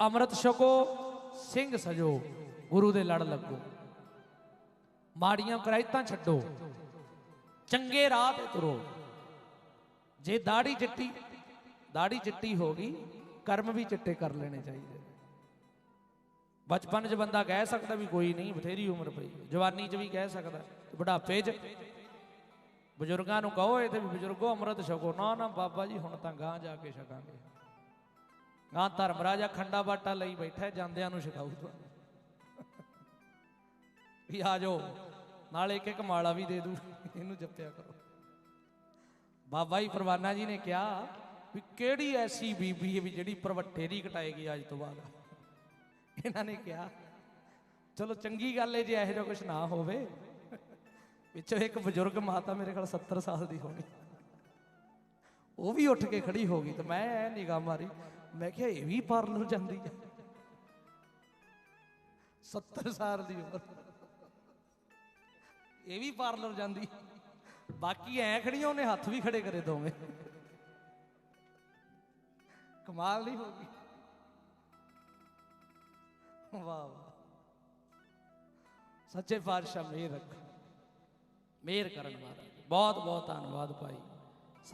ਅੰਮ੍ਰਿਤ ਛਕੋ, ਸਿੰਘ ਸਜੋ, ਗੁਰੂ ਦੇ ਲੜ ਲੱਗੋ। ਮਾੜੀਆਂ ਕਰਾਇਤਾਂ ਛੱਡੋ, ਚੰਗੇ ਰਾਹ ਤੇ ਤੁਰੋ। ਜੇ ਦਾੜੀ ਚਿੱਟੀ ਦਾੜੀ ਚਿੱਟੀ ਹੋ ਗਈ, ਕਰਮ ਵੀ ਚਿੱਟੇ ਕਰ ਲੈਣੇ ਚਾਹੀਦੇ। ਬਚਪਨ 'ਚ ਬੰਦਾ ਕਹਿ ਸਕਦਾ ਵੀ ਕੋਈ ਨਹੀਂ, ਬਥੇਰੀ ਉਮਰ ਪਈ। ਜਵਾਨੀ 'ਚ ਵੀ ਕਹਿ ਸਕਦਾ ਬੁਢਾਪੇ 'ਚ। ਬਜ਼ੁਰਗਾਂ ਨੂੰ ਕਹੋ ਇਹ ਤੇ ਵੀ ਬਜ਼ੁਰਗੋ ਅੰਮ੍ਰਿਤ ਛਕੋ। ਨਾ ਨਾ, ਬਾਬਾ ਜੀ, ਹੁਣ ਤਾਂ ਗਾਂ ਜਾ ਕੇ ਛਕਾਂਗੇ। ਗਾਂ ਧਰਮ ਰਾਜਾ ਖੰਡਾ ਬਾਟਾ ਲਈ ਬੈਠਾ, ਜਾਂਦਿਆਂ ਨੂੰ ਛਕਾਊ ਵੀ ਆ ਜਾਓ, ਨਾਲ ਇੱਕ ਇੱਕ ਮਾਲਾ ਵੀ ਦੇ ਦੂ, ਇਹਨੂੰ ਜਪਿਆ ਕਰੋ। ਬਾਬਾ ਜੀ ਪਰਵਾਨਾ ਜੀ ਨੇ ਕਿਹਾ ਵੀ ਕਿਹੜੀ ਐਸੀ ਬੀਬੀ ਹੈ ਵੀ ਜਿਹੜੀ ਪ੍ਰਵੱਟੇ ਨਹੀਂ ਕਟਾਏਗੀ ਅੱਜ ਤੋਂ ਬਾਅਦ? ਇਹਨਾਂ ਨੇ ਕਿਹਾ, ਚਲੋ ਚੰਗੀ ਗੱਲ ਹੈ ਜੇ ਇਹੋ ਜਿਹਾ ਕੁਝ ਨਾ ਹੋਵੇ। ਵਿੱਚੋਂ ਇੱਕ ਬਜ਼ੁਰਗ ਮਾਤਾ ਮੇਰੇ ਕੋਲ 70 ਸਾਲ ਦੀ ਹੋਣੀ। ਉਹ ਵੀ ਉੱਠ ਕੇ ਖੜੀ ਹੋ ਗਈ ਤੇ ਮੈਂ ਐ ਨਿਗਾਹ ਮਾਰੀ। ਮੈਂ ਕਿਹਾ ਇਹ ਵੀ ਪਾਰਲਰ ਜਾਂਦੀ ਹੈ 70 ਸਾਲ ਦੀ ਉਮਰ। ਇਹ ਵੀ ਪਾਰਲਰ ਜਾਂਦੀ। ਬਾਕੀ ਐ ਖੜੀਆਂ, ਉਹਨੇ ਹੱਥ ਵੀ ਖੜੇ ਕਰੇ ਦੋਵੇਂ। ਕਮਾਲ ਨਹੀਂ ਹੋ ਗਈ। ਵਾਹ ਵਾਹ। ਸੱਚੇ ਪਾਤਸ਼ਾਹ ਮਿਹਰ ਰੱਖ। ਮਿਹਰ ਕਰਨ ਵਾਲਾ। ਬਹੁਤ ਬਹੁਤ ਧੰਨਵਾਦ ਭਾਈ।